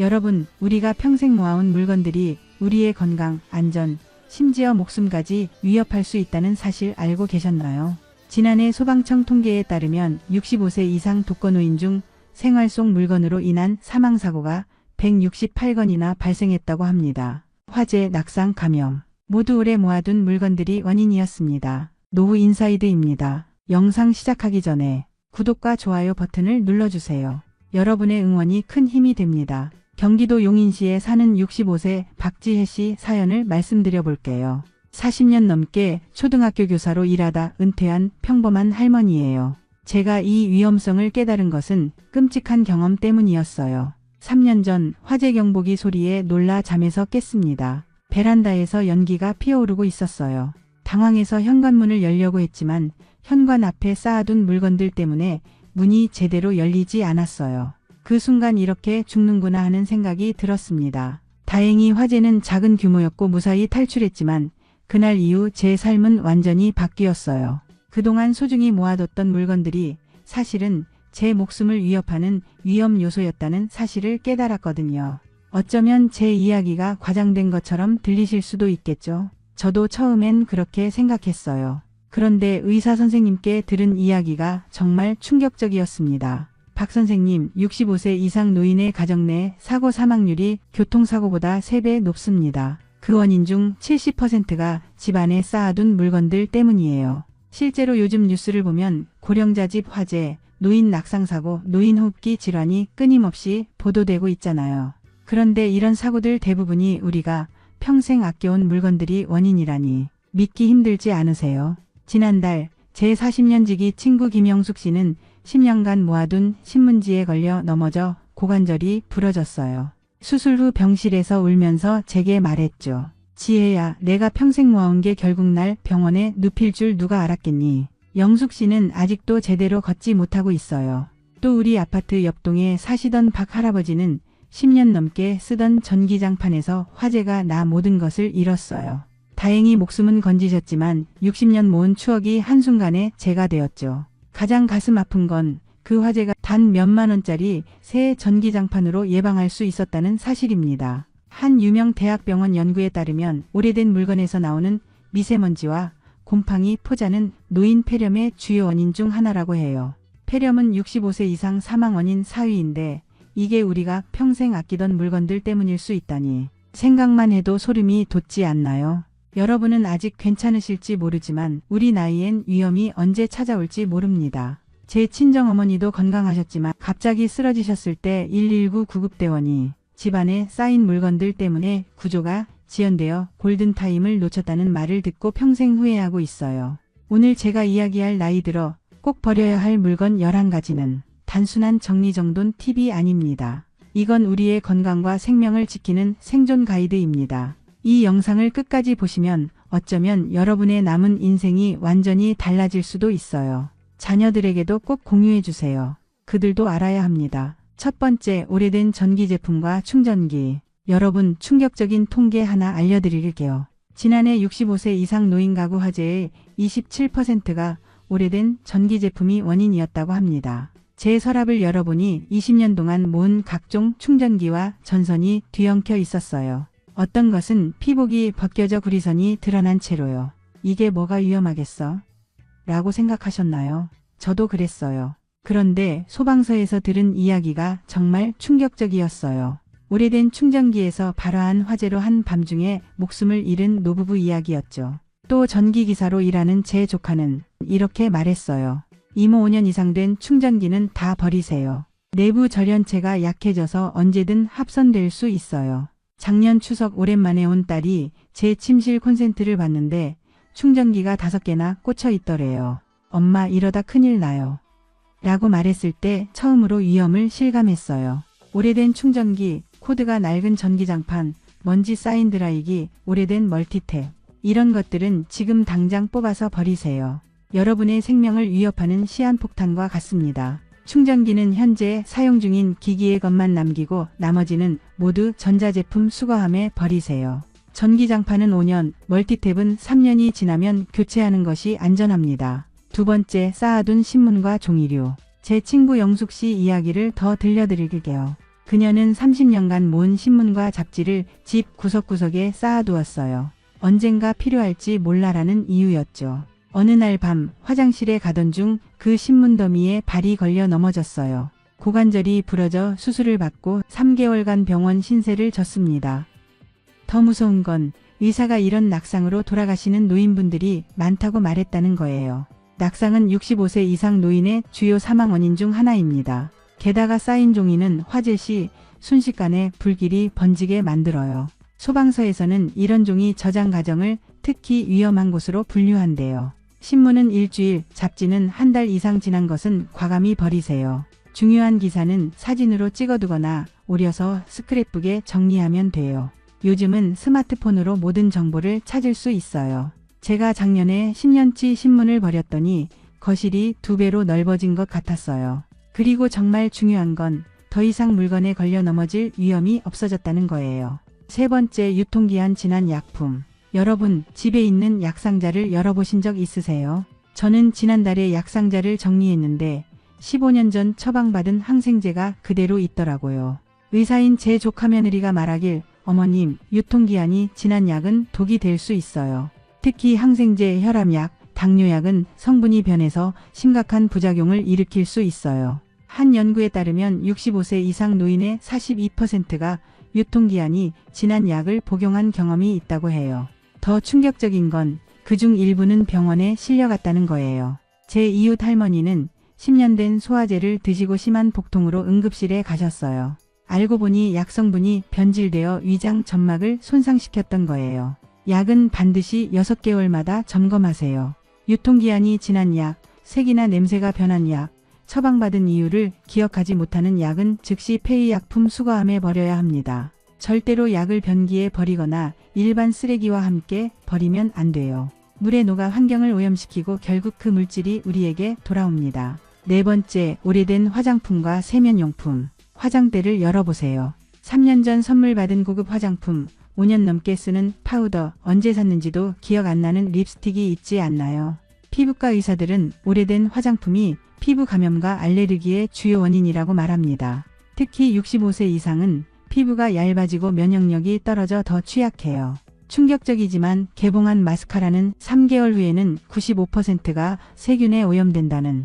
여러분, 우리가 평생 모아온 물건들이 우리의 건강, 안전, 심지어 목숨까지 위협할 수 있다는 사실 알고 계셨나요? 지난해 소방청 통계에 따르면 65세 이상 독거노인 중 생활 속 물건으로 인한 사망사고가 168건이나 발생했다고 합니다. 화재, 낙상, 감염. 모두 오래 모아둔 물건들이 원인이었습니다. 노후 인사이드입니다. 영상 시작하기 전에 구독과 좋아요 버튼을 눌러주세요. 여러분의 응원이 큰 힘이 됩니다. 경기도 용인시에 사는 65세 박지혜 씨 사연을 말씀드려 볼게요. 40년 넘게 초등학교 교사로 일하다 은퇴한 평범한 할머니예요. 제가 이 위험성을 깨달은 것은 끔찍한 경험 때문이었어요. 3년 전 화재 경보기 소리에 놀라 잠에서 깼습니다. 베란다에서 연기가 피어오르고 있었어요. 당황해서 현관문을 열려고 했지만 현관 앞에 쌓아둔 물건들 때문에 문이 제대로 열리지 않았어요. 그 순간 이렇게 죽는구나 하는 생각이 들었습니다. 다행히 화재는 작은 규모였고 무사히 탈출했지만 그날 이후 제 삶은 완전히 바뀌었어요. 그동안 소중히 모아뒀던 물건들이 사실은 제 목숨을 위협하는 위험 요소였다는 사실을 깨달았거든요. 어쩌면 제 이야기가 과장된 것처럼 들리실 수도 있겠죠. 저도 처음엔 그렇게 생각했어요. 그런데 의사 선생님께 들은 이야기가 정말 충격적이었습니다. 박 선생님, 65세 이상 노인의 가정 내 사고 사망률이 교통사고보다 3배 높습니다. 그 원인 중 70%가 집안에 쌓아둔 물건들 때문이에요. 실제로 요즘 뉴스를 보면 고령자 집 화재, 노인 낙상사고, 노인 호흡기 질환이 끊임없이 보도되고 있잖아요. 그런데 이런 사고들 대부분이 우리가 평생 아껴온 물건들이 원인이라니 믿기 힘들지 않으세요? 지난달 제 40년 지기 친구 김영숙 씨는 10년간 모아둔 신문지에 걸려 넘어져 고관절이 부러졌어요. 수술 후 병실에서 울면서 제게 말했죠. 지혜야, 내가 평생 모아온 게 결국 날 병원에 눕힐 줄 누가 알았겠니? 영숙 씨는 아직도 제대로 걷지 못하고 있어요. 또 우리 아파트 옆동에 사시던 박 할아버지는 10년 넘게 쓰던 전기장판에서 화재가 나 모든 것을 잃었어요. 다행히 목숨은 건지셨지만 60년 모은 추억이 한순간에 제가 되었죠. 가장 가슴 아픈 건 그 화재가 단 몇만 원짜리 새 전기장판으로 예방할 수 있었다는 사실입니다. 한 유명 대학병원 연구에 따르면 오래된 물건에서 나오는 미세먼지와 곰팡이, 포자는 노인 폐렴의 주요 원인 중 하나라고 해요. 폐렴은 65세 이상 사망 원인 4위인데 이게 우리가 평생 아끼던 물건들 때문일 수 있다니 생각만 해도 소름이 돋지 않나요? 여러분은 아직 괜찮으실지 모르지만 우리 나이엔 위험이 언제 찾아올지 모릅니다. 제 친정 어머니도 건강하셨지만 갑자기 쓰러지셨을 때 119 구급대원이 집안에 쌓인 물건들 때문에 구조가 지연되어 골든타임을 놓쳤다는 말을 듣고 평생 후회하고 있어요. 오늘 제가 이야기할 나이 들어 꼭 버려야 할 물건 11가지는 단순한 정리정돈 팁이 아닙니다. 이건 우리의 건강과 생명을 지키는 생존 가이드입니다. 이 영상을 끝까지 보시면 어쩌면 여러분의 남은 인생이 완전히 달라질 수도 있어요. 자녀들에게도 꼭 공유해 주세요. 그들도 알아야 합니다. 첫 번째, 오래된 전기 제품과 충전기. 여러분, 충격적인 통계 하나 알려드릴게요. 지난해 65세 이상 노인 가구 화재의 27%가 오래된 전기 제품이 원인이었다고 합니다. 제 서랍을 열어보니 20년 동안 모은 각종 충전기와 전선이 뒤엉켜 있었어요. 어떤 것은 피복이 벗겨져 구리선이 드러난 채로요. 이게 뭐가 위험하겠어? 라고 생각하셨나요? 저도 그랬어요. 그런데 소방서에서 들은 이야기가 정말 충격적이었어요. 오래된 충전기에서 발화한 화재로 한 밤중에 목숨을 잃은 노부부 이야기였죠. 또 전기기사로 일하는 제 조카는 이렇게 말했어요. 이모 5년 이상 된 충전기는 다 버리세요. 내부 절연체가 약해져서 언제든 합선될 수 있어요. 작년 추석 오랜만에 온 딸이 제 침실 콘센트를 봤는데 충전기가 다섯 개나 꽂혀 있더래요. 엄마 이러다 큰일 나요. 라고 말했을 때 처음으로 위험을 실감했어요. 오래된 충전기, 코드가 낡은 전기장판, 먼지 쌓인 드라이기, 오래된 멀티탭. 이런 것들은 지금 당장 뽑아서 버리세요. 여러분의 생명을 위협하는 시한폭탄과 같습니다. 충전기는 현재 사용 중인 기기의 것만 남기고 나머지는 모두 전자제품 수거함에 버리세요. 전기장판은 5년, 멀티탭은 3년이 지나면 교체하는 것이 안전합니다. 두 번째, 쌓아둔 신문과 종이류. 제 친구 영숙 씨 이야기를 더 들려드릴게요. 그녀는 30년간 모은 신문과 잡지를 집 구석구석에 쌓아두었어요. 언젠가 필요할지 몰라라는 이유였죠. 어느 날 밤 화장실에 가던 중 그 신문 더미에 발이 걸려 넘어졌어요. 고관절이 부러져 수술을 받고 3개월간 병원 신세를 졌습니다. 더 무서운 건 의사가 이런 낙상으로 돌아가시는 노인분들이 많다고 말했다는 거예요. 낙상은 65세 이상 노인의 주요 사망 원인 중 하나입니다. 게다가 쌓인 종이는 화재 시 순식간에 불길이 번지게 만들어요. 소방서에서는 이런 종이 저장 과정을 특히 위험한 곳으로 분류한대요. 신문은 일주일, 잡지는 한 달 이상 지난 것은 과감히 버리세요. 중요한 기사는 사진으로 찍어두거나 오려서 스크랩북에 정리하면 돼요. 요즘은 스마트폰으로 모든 정보를 찾을 수 있어요. 제가 작년에 10년치 신문을 버렸더니 거실이 두 배로 넓어진 것 같았어요. 그리고 정말 중요한 건 더 이상 물건에 걸려 넘어질 위험이 없어졌다는 거예요. 세 번째 유통기한 지난 약품. 여러분, 집에 있는 약상자를 열어보신 적 있으세요? 저는 지난달에 약상자를 정리했는데 15년 전 처방받은 항생제가 그대로 있더라고요. 의사인 제 조카 며느리가 말하길 어머님, 유통기한이 지난 약은 독이 될 수 있어요. 특히 항생제, 혈압약, 당뇨약은 성분이 변해서 심각한 부작용을 일으킬 수 있어요. 한 연구에 따르면 65세 이상 노인의 42%가 유통기한이 지난 약을 복용한 경험이 있다고 해요. 더 충격적인 건 그중 일부는 병원에 실려갔다는 거예요. 제 이웃 할머니는 10년 된 소화제를 드시고 심한 복통으로 응급실에 가셨어요. 알고 보니 약 성분이 변질되어 위장 점막을 손상시켰던 거예요. 약은 반드시 6개월마다 점검하세요. 유통기한이 지난 약, 색이나 냄새가 변한 약, 처방받은 이유를 기억하지 못하는 약은 즉시 폐의약품 수거함에 버려야 합니다. 절대로 약을 변기에 버리거나 일반 쓰레기와 함께 버리면 안 돼요. 물에 녹아 환경을 오염시키고 결국 그 물질이 우리에게 돌아옵니다. 네 번째, 오래된 화장품과 세면용품. 화장대를 열어보세요. 3년 전 선물 받은 고급 화장품, 5년 넘게 쓰는 파우더, 언제 샀는지도 기억 안 나는 립스틱이 있지 않나요? 피부과 의사들은 오래된 화장품이 피부 감염과 알레르기의 주요 원인이라고 말합니다. 특히 65세 이상은 피부가 얇아지고 면역력이 떨어져 더 취약해요. 충격적이지만 개봉한 마스카라는 3개월 후에는 95%가 세균에 오염된다는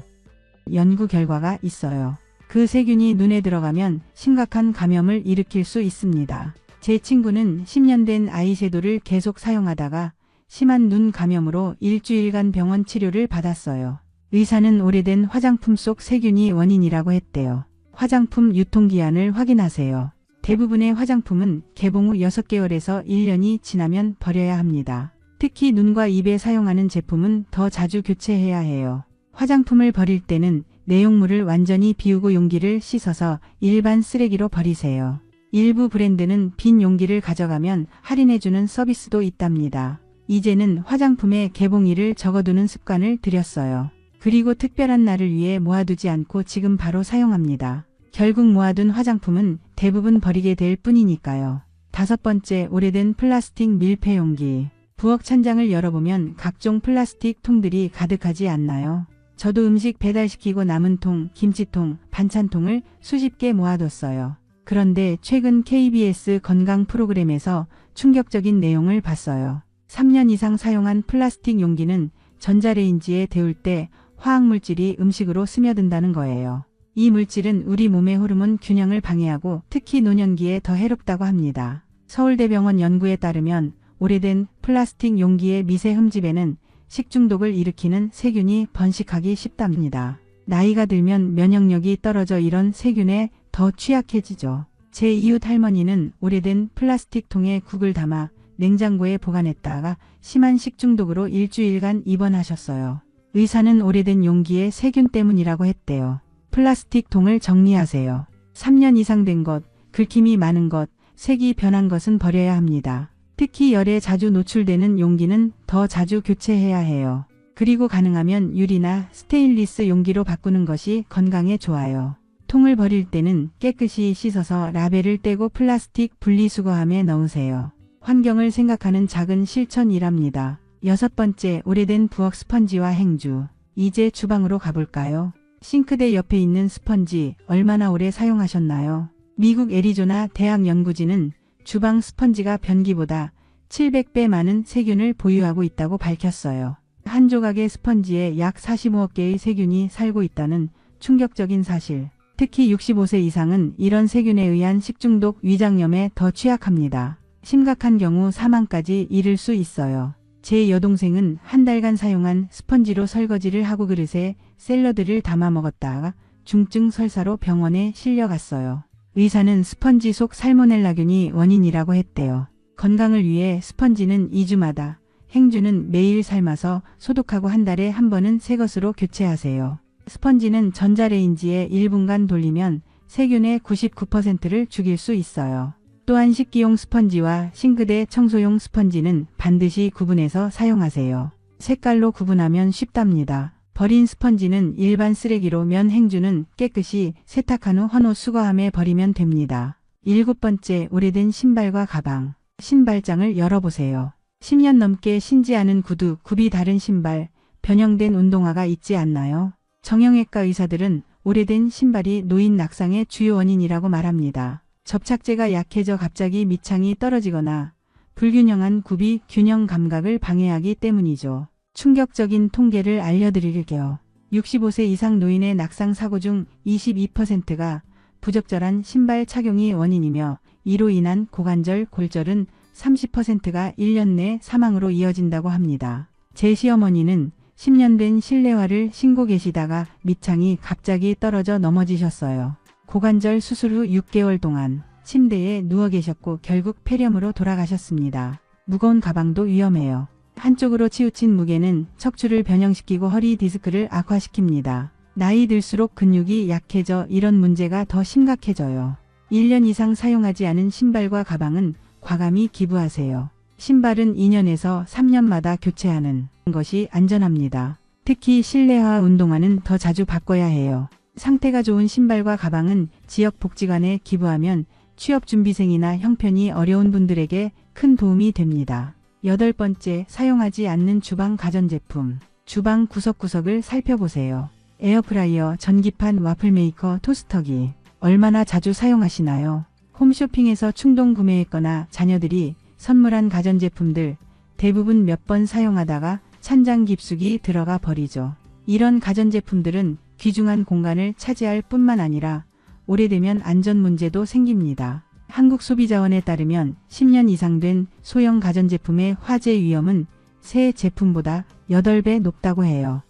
연구 결과가 있어요. 그 세균이 눈에 들어가면 심각한 감염을 일으킬 수 있습니다. 제 친구는 10년 된 아이섀도를 계속 사용하다가 심한 눈 감염으로 일주일간 병원 치료를 받았어요. 의사는 오래된 화장품 속 세균이 원인이라고 했대요. 화장품 유통기한을 확인하세요. 대부분의 화장품은 개봉 후 6개월에서 1년이 지나면 버려야 합니다. 특히 눈과 입에 사용하는 제품은 더 자주 교체해야 해요. 화장품을 버릴 때는 내용물을 완전히 비우고 용기를 씻어서 일반 쓰레기로 버리세요. 일부 브랜드는 빈 용기를 가져가면 할인해주는 서비스도 있답니다. 이제는 화장품에 개봉일을 적어두는 습관을 들였어요. 그리고 특별한 날을 위해 모아두지 않고 지금 바로 사용합니다. 결국 모아둔 화장품은 대부분 버리게 될 뿐이니까요. 다섯 번째, 오래된 플라스틱 밀폐 용기. 부엌 천장을 열어보면 각종 플라스틱 통들이 가득하지 않나요? 저도 음식 배달시키고 남은 통, 김치통, 반찬통을 수십 개 모아뒀어요. 그런데 최근 KBS 건강 프로그램에서 충격적인 내용을 봤어요. 3년 이상 사용한 플라스틱 용기는 전자레인지에 데울 때 화학물질이 음식으로 스며든다는 거예요. 이 물질은 우리 몸의 호르몬 균형을 방해하고 특히 노년기에 더 해롭다고 합니다. 서울대병원 연구에 따르면 오래된 플라스틱 용기의 미세 흠집에는 식중독을 일으키는 세균이 번식하기 쉽답니다. 나이가 들면 면역력이 떨어져 이런 세균에 더 취약해지죠. 제 이웃 할머니는 오래된 플라스틱 통에 국을 담아 냉장고에 보관했다가 심한 식중독으로 일주일간 입원하셨어요. 의사는 오래된 용기의 세균 때문이라고 했대요. 플라스틱 통을 정리하세요. 3년 이상 된 것, 긁힘이 많은 것, 색이 변한 것은 버려야 합니다. 특히 열에 자주 노출되는 용기는 더 자주 교체해야 해요. 그리고 가능하면 유리나 스테인리스 용기로 바꾸는 것이 건강에 좋아요. 통을 버릴 때는 깨끗이 씻어서 라벨을 떼고 플라스틱 분리수거함에 넣으세요. 환경을 생각하는 작은 실천이랍니다. 여섯 번째, 오래된 부엌 스펀지와 행주. 이제 주방으로 가볼까요? 싱크대 옆에 있는 스펀지 얼마나 오래 사용하셨나요? 미국 애리조나 대학 연구진은 주방 스펀지가 변기보다 700배 많은 세균을 보유하고 있다고 밝혔어요. 한 조각의 스펀지에 약 45억 개의 세균이 살고 있다는 충격적인 사실. 특히 65세 이상은 이런 세균에 의한 식중독 위장염에 더 취약합니다. 심각한 경우 사망까지 이를 수 있어요. 제 여동생은 한 달간 사용한 스펀지로 설거지를 하고 그릇에 샐러드를 담아 먹었다가 중증 설사로 병원에 실려갔어요. 의사는 스펀지 속 살모넬라균이 원인이라고 했대요. 건강을 위해 스펀지는 2주마다, 행주는 매일 삶아서 소독하고 한 달에 한 번은 새 것으로 교체하세요. 스펀지는 전자레인지에 1분간 돌리면 세균의 99%를 죽일 수 있어요. 또한 식기용 스펀지와 싱크대 청소용 스펀지는 반드시 구분해서 사용하세요. 색깔로 구분하면 쉽답니다. 버린 스펀지는 일반 쓰레기로 면 행주는 깨끗이 세탁한 후 헌옷 수거함에 버리면 됩니다. 일곱 번째, 오래된 신발과 가방. 신발장을 열어보세요. 10년 넘게 신지 않은 구두, 굽이 다른 신발, 변형된 운동화가 있지 않나요? 정형외과 의사들은 오래된 신발이 노인 낙상의 주요 원인이라고 말합니다. 접착제가 약해져 갑자기 밑창이 떨어지거나 불균형한 굽이 균형 감각을 방해하기 때문이죠. 충격적인 통계를 알려드릴게요. 65세 이상 노인의 낙상 사고 중 22%가 부적절한 신발 착용이 원인이며 이로 인한 고관절 골절은 30%가 1년 내 사망으로 이어진다고 합니다. 제 시어머니는 10년 된 실내화를 신고 계시다가 밑창이 갑자기 떨어져 넘어지셨어요. 고관절 수술 후 6개월 동안 침대에 누워 계셨고 결국 폐렴으로 돌아가셨습니다. 무거운 가방도 위험해요. 한쪽으로 치우친 무게는 척추를 변형시키고 허리 디스크를 악화시킵니다. 나이 들수록 근육이 약해져 이런 문제가 더 심각해져요. 1년 이상 사용하지 않은 신발과 가방은 과감히 기부하세요. 신발은 2년에서 3년마다 교체하는 것이 안전합니다. 특히 실내화 운동화는 더 자주 바꿔야 해요. 상태가 좋은 신발과 가방은 지역 복지관에 기부하면 취업 준비생이나 형편이 어려운 분들에게 큰 도움이 됩니다. 여덟 번째, 사용하지 않는 주방 가전제품. 주방 구석구석을 살펴보세요. 에어프라이어, 전기판, 와플 메이커, 토스터기. 얼마나 자주 사용하시나요? 홈쇼핑에서 충동 구매했거나 자녀들이 선물한 가전제품들 대부분 몇 번 사용하다가 찬장 깊숙이 들어가 버리죠. 이런 가전제품들은 귀중한 공간을 차지할 뿐만 아니라 오래되면 안전 문제도 생깁니다. 한국소비자원에 따르면 10년 이상 된 소형 가전제품의 화재 위험은 새 제품보다 8배 높다고 해요.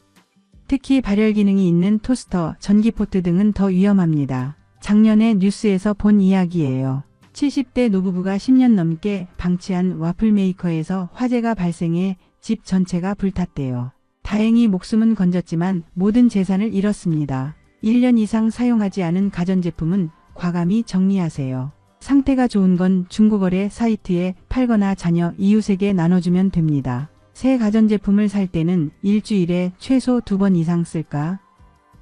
특히 발열 기능이 있는 토스터, 전기포트 등은 더 위험합니다. 작년에 뉴스에서 본 이야기예요. 70대 노부부가 10년 넘게 방치한 와플 메이커에서 화재가 발생해 집 전체가 불탔대요. 다행히 목숨은 건졌지만 모든 재산을 잃었습니다. 1년 이상 사용하지 않은 가전제품은 과감히 정리하세요. 상태가 좋은 건 중고거래 사이트에 팔거나 자녀 이웃에게 나눠주면 됩니다. 새 가전제품을 살 때는 일주일에 최소 두 번 이상 쓸까?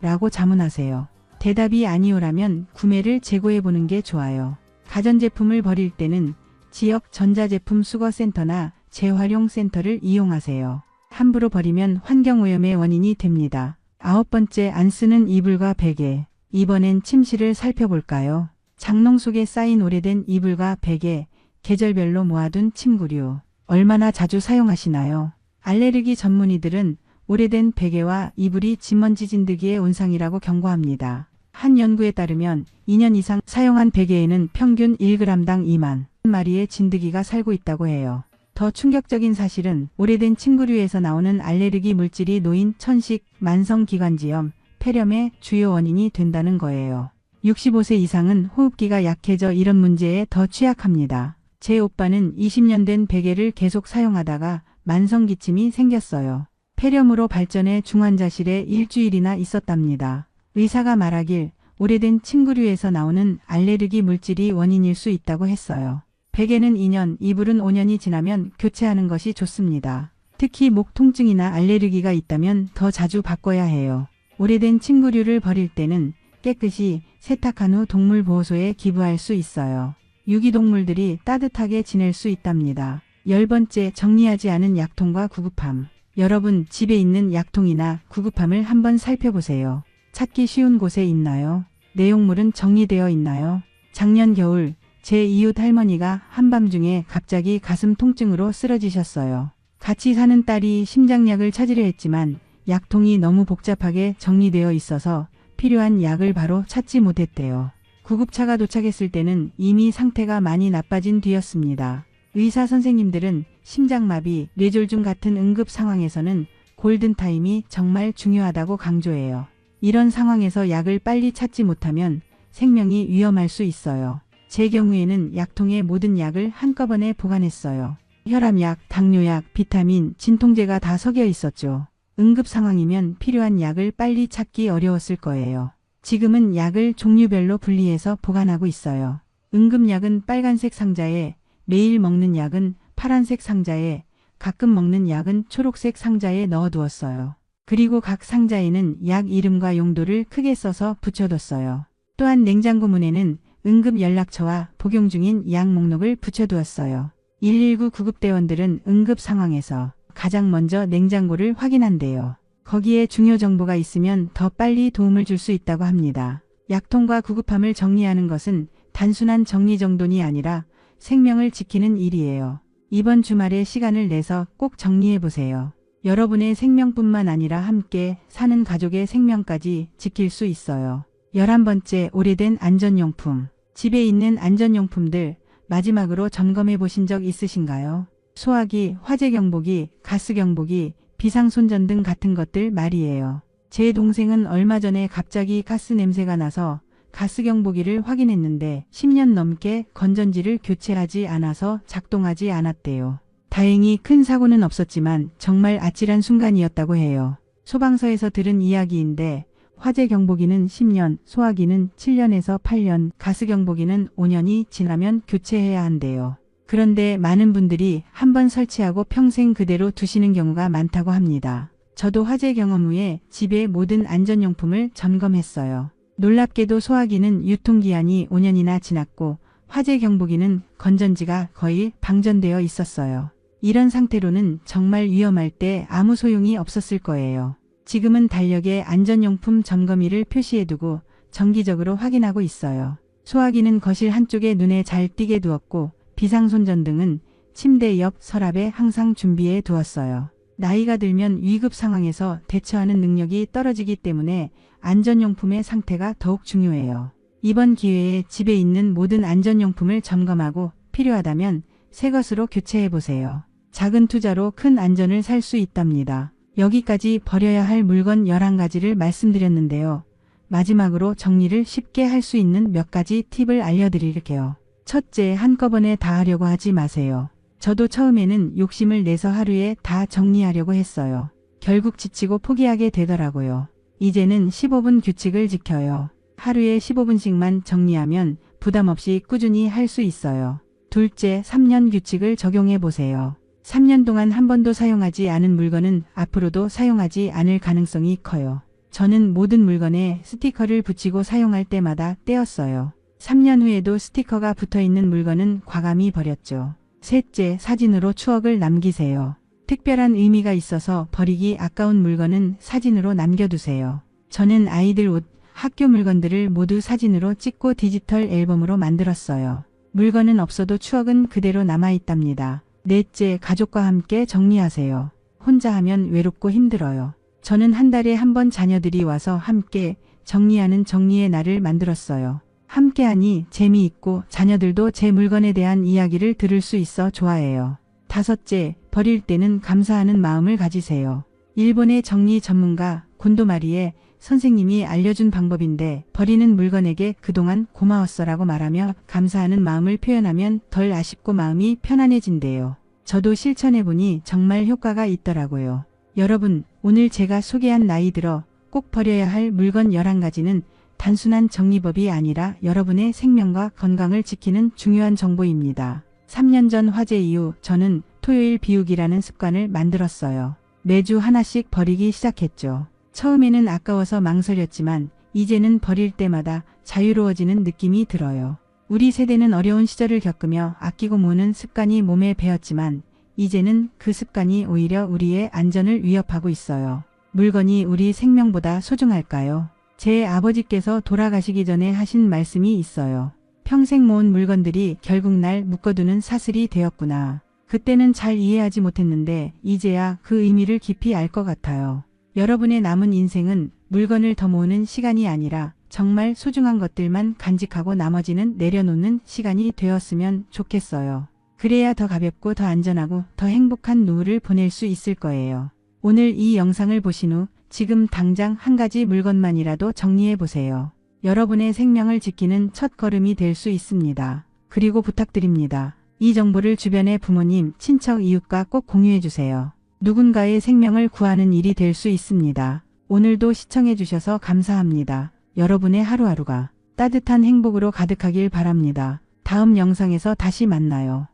라고 자문하세요. 대답이 아니오라면 구매를 재고해 보는 게 좋아요. 가전제품을 버릴 때는 지역 전자제품 수거센터나 재활용 센터를 이용하세요. 함부로 버리면 환경오염의 원인이 됩니다. 아홉 번째 안 쓰는 이불과 베개. 이번엔 침실을 살펴볼까요? 장롱 속에 쌓인 오래된 이불과 베개, 계절별로 모아둔 침구류. 얼마나 자주 사용하시나요? 알레르기 전문의들은 오래된 베개와 이불이 진먼지 진드기의 온상이라고 경고합니다. 한 연구에 따르면 2년 이상 사용한 베개에는 평균 1g당 2만 마리의 진드기가 살고 있다고 해요. 더 충격적인 사실은 오래된 침구류에서 나오는 알레르기 물질이 노인 천식, 만성기관지염, 폐렴의 주요 원인이 된다는 거예요. 65세 이상은 호흡기가 약해져 이런 문제에 더 취약합니다. 제 오빠는 20년 된 베개를 계속 사용하다가 만성기침이 생겼어요. 폐렴으로 발전해 중환자실에 일주일이나 있었답니다. 의사가 말하길 오래된 침구류에서 나오는 알레르기 물질이 원인일 수 있다고 했어요. 베개는 2년, 이불은 5년이 지나면 교체하는 것이 좋습니다. 특히 목 통증이나 알레르기가 있다면 더 자주 바꿔야 해요. 오래된 침구류를 버릴 때는 깨끗이 세탁한 후 동물보호소에 기부할 수 있어요. 유기동물들이 따뜻하게 지낼 수 있답니다. 열 번째, 정리하지 않은 약통과 구급함. 여러분, 집에 있는 약통이나 구급함을 한번 살펴보세요. 찾기 쉬운 곳에 있나요? 내용물은 정리되어 있나요? 작년 겨울 제 이웃 할머니가 한밤중에 갑자기 가슴 통증으로 쓰러지셨어요. 같이 사는 딸이 심장약을 찾으려 했지만 약통이 너무 복잡하게 정리되어 있어서 필요한 약을 바로 찾지 못했대요. 구급차가 도착했을 때는 이미 상태가 많이 나빠진 뒤였습니다. 의사 선생님들은 심장마비, 뇌졸중 같은 응급 상황에서는 골든타임이 정말 중요하다고 강조해요. 이런 상황에서 약을 빨리 찾지 못하면 생명이 위험할 수 있어요. 제 경우에는 약통의 모든 약을 한꺼번에 보관했어요. 혈압약, 당뇨약, 비타민, 진통제가 다 섞여 있었죠. 응급 상황이면 필요한 약을 빨리 찾기 어려웠을 거예요. 지금은 약을 종류별로 분리해서 보관하고 있어요. 응급약은 빨간색 상자에, 매일 먹는 약은 파란색 상자에, 가끔 먹는 약은 초록색 상자에 넣어두었어요. 그리고 각 상자에는 약 이름과 용도를 크게 써서 붙여뒀어요. 또한 냉장고 문에는 응급 연락처와 복용 중인 약 목록을 붙여두었어요. 119 구급대원들은 응급 상황에서 가장 먼저 냉장고를 확인한대요. 거기에 중요 정보가 있으면 더 빨리 도움을 줄 수 있다고 합니다. 약통과 구급함을 정리하는 것은 단순한 정리 정돈이 아니라 생명을 지키는 일이에요. 이번 주말에 시간을 내서 꼭 정리해 보세요. 여러분의 생명뿐만 아니라 함께 사는 가족의 생명까지 지킬 수 있어요. 11번째 오래된 안전용품. 집에 있는 안전용품들 마지막으로 점검해 보신 적 있으신가요? 소화기, 화재 경보기, 가스 경보기, 비상손전 등 같은 것들 말이에요. 제 동생은 얼마 전에 갑자기 가스 냄새가 나서 가스 경보기를 확인했는데 10년 넘게 건전지를 교체하지 않아서 작동하지 않았대요. 다행히 큰 사고는 없었지만 정말 아찔한 순간이었다고 해요. 소방서에서 들은 이야기인데 화재 경보기는 10년, 소화기는 7년에서 8년, 가스 경보기는 5년이 지나면 교체해야 한대요. 그런데 많은 분들이 한 번 설치하고 평생 그대로 두시는 경우가 많다고 합니다. 저도 화재 경험 후에 집의 모든 안전용품을 점검했어요. 놀랍게도 소화기는 유통기한이 5년이나 지났고 화재 경보기는 건전지가 거의 방전되어 있었어요. 이런 상태로는 정말 위험할 때 아무 소용이 없었을 거예요. 지금은 달력에 안전용품 점검일을 표시해두고 정기적으로 확인하고 있어요. 소화기는 거실 한쪽에 눈에 잘 띄게 두었고 비상손전 등은 침대 옆 서랍에 항상 준비해 두었어요. 나이가 들면 위급 상황에서 대처하는 능력이 떨어지기 때문에 안전용품의 상태가 더욱 중요해요. 이번 기회에 집에 있는 모든 안전용품을 점검하고 필요하다면 새 것으로 교체해 보세요. 작은 투자로 큰 안전을 살 수 있답니다. 여기까지 버려야 할 물건 11가지를 말씀드렸는데요. 마지막으로 정리를 쉽게 할 수 있는 몇 가지 팁을 알려드릴게요. 첫째, 한꺼번에 다 하려고 하지 마세요. 저도 처음에는 욕심을 내서 하루에 다 정리하려고 했어요. 결국 지치고 포기하게 되더라고요. 이제는 15분 규칙을 지켜요. 하루에 15분씩만 정리하면 부담 없이 꾸준히 할 수 있어요. 둘째, 3년 규칙을 적용해 보세요. 3년 동안 한 번도 사용하지 않은 물건은 앞으로도 사용하지 않을 가능성이 커요. 저는 모든 물건에 스티커를 붙이고 사용할 때마다 떼었어요. 3년 후에도 스티커가 붙어 있는 물건은 과감히 버렸죠. 셋째, 사진으로 추억을 남기세요. 특별한 의미가 있어서 버리기 아까운 물건은 사진으로 남겨두세요. 저는 아이들 옷, 학교 물건들을 모두 사진으로 찍고 디지털 앨범으로 만들었어요. 물건은 없어도 추억은 그대로 남아있답니다. 넷째, 가족과 함께 정리하세요. 혼자 하면 외롭고 힘들어요. 저는 한 달에 한 번 자녀들이 와서 함께 정리하는 정리의 날을 만들었어요. 함께하니 재미있고 자녀들도 제 물건에 대한 이야기를 들을 수 있어 좋아해요. 다섯째, 버릴 때는 감사하는 마음을 가지세요. 일본의 정리 전문가 곤도마리의 선생님이 알려준 방법인데 버리는 물건에게 그동안 고마웠어 라고 말하며 감사하는 마음을 표현하면 덜 아쉽고 마음이 편안해진대요. 저도 실천해보니 정말 효과가 있더라고요. 여러분, 오늘 제가 소개한 나이 들어 꼭 버려야 할 물건 11가지는 단순한 정리법이 아니라 여러분의 생명과 건강을 지키는 중요한 정보입니다. 3년 전 화재 이후 저는 토요일 비우기라는 습관을 만들었어요. 매주 하나씩 버리기 시작했죠. 처음에는 아까워서 망설였지만 이제는 버릴 때마다 자유로워지는 느낌이 들어요. 우리 세대는 어려운 시절을 겪으며 아끼고 모으는 습관이 몸에 배었지만 이제는 그 습관이 오히려 우리의 안전을 위협하고 있어요. 물건이 우리 생명보다 소중할까요? 제 아버지께서 돌아가시기 전에 하신 말씀이 있어요. 평생 모은 물건들이 결국 날 묶어두는 사슬이 되었구나. 그때는 잘 이해하지 못했는데 이제야 그 의미를 깊이 알 것 같아요. 여러분의 남은 인생은 물건을 더 모으는 시간이 아니라 정말 소중한 것들만 간직하고 나머지는 내려놓는 시간이 되었으면 좋겠어요. 그래야 더 가볍고 더 안전하고 더 행복한 노후를 보낼 수 있을 거예요. 오늘 이 영상을 보신 후 지금 당장 한 가지 물건만이라도 정리해 보세요. 여러분의 생명을 지키는 첫 걸음이 될 수 있습니다. 그리고 부탁드립니다. 이 정보를 주변의 부모님, 친척, 이웃과 꼭 공유해 주세요. 누군가의 생명을 구하는 일이 될 수 있습니다. 오늘도 시청해 주셔서 감사합니다. 여러분의 하루하루가 따뜻한 행복으로 가득하길 바랍니다. 다음 영상에서 다시 만나요.